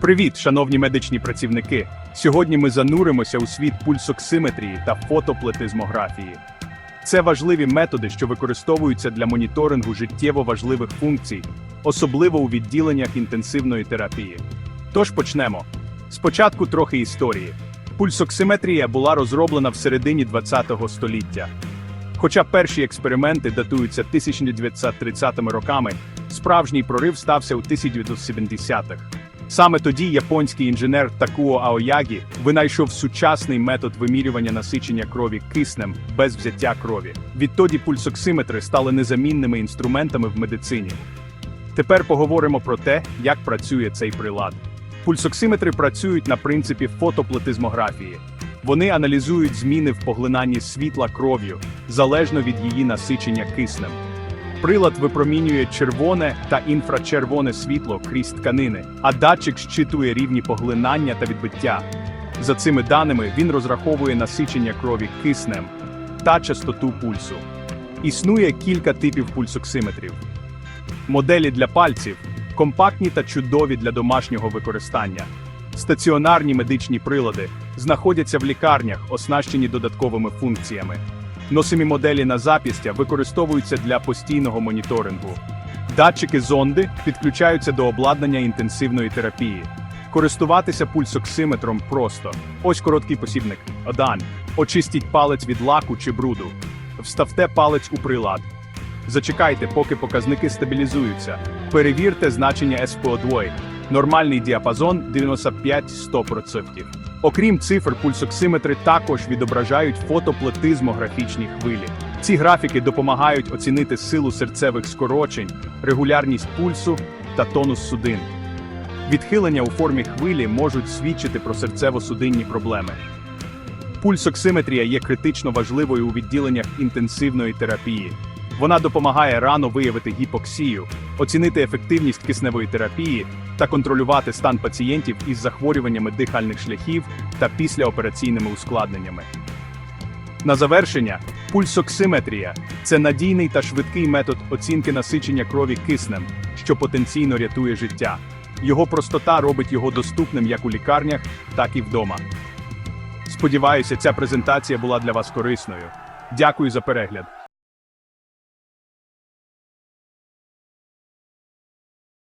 Привіт, шановні медичні працівники! Сьогодні ми зануримося у світ пульсоксиметрії та фотоплетизмографії. Це важливі методи, що використовуються для моніторингу життєво важливих функцій, особливо у відділеннях інтенсивної терапії. Тож почнемо. Спочатку трохи історії. Пульсоксиметрія була розроблена в середині ХХ століття. Хоча перші експерименти датуються 1930 роками, справжній прорив стався у 1970-х. Саме тоді японський інженер Такуо Аоягі винайшов сучасний метод вимірювання насичення крові киснем без взяття крові. Відтоді пульсоксиметри стали незамінними інструментами в медицині. Тепер поговоримо про те, як працює цей прилад. Пульсоксиметри працюють на принципі фотоплетизмографії. Вони аналізують зміни в поглинанні світла кров'ю залежно від її насичення киснем. Прилад випромінює червоне та інфрачервоне світло крізь тканини, а датчик щитує рівні поглинання та відбиття. За цими даними він розраховує насичення крові киснем та частоту пульсу. Існує кілька типів пульсоксиметрів. Моделі для пальців компактні та чудові для домашнього використання. Стаціонарні медичні прилади знаходяться в лікарнях, оснащені додатковими функціями. Носимі моделі на зап'ястя використовуються для постійного моніторингу. Датчики зонди підключаються до обладнання інтенсивної терапії. Користуватися пульсоксиметром просто. Ось короткий посібник. Одан. Очистіть палець від лаку чи бруду. Вставте палець у прилад. Зачекайте, поки показники стабілізуються. Перевірте значення SPO2. Нормальний діапазон 95-100%. Окрім цифр, пульсоксиметри також відображають фотоплетизмографічні хвилі. Ці графіки допомагають оцінити силу серцевих скорочень, регулярність пульсу та тонус судин. Відхилення у формі хвилі можуть свідчити про серцево-судинні проблеми. Пульсоксиметрія є критично важливою у відділеннях інтенсивної терапії. Вона допомагає рано виявити гіпоксію, оцінити ефективність кисневої терапії та контролювати стан пацієнтів із захворюваннями дихальних шляхів та післяопераційними ускладненнями. На завершення, пульсоксиметрія це надійний та швидкий метод оцінки насичення крові киснем, що потенційно рятує життя. Його простота робить його доступним як у лікарнях, так і вдома. Сподіваюся, ця презентація була для вас корисною. Дякую за перегляд.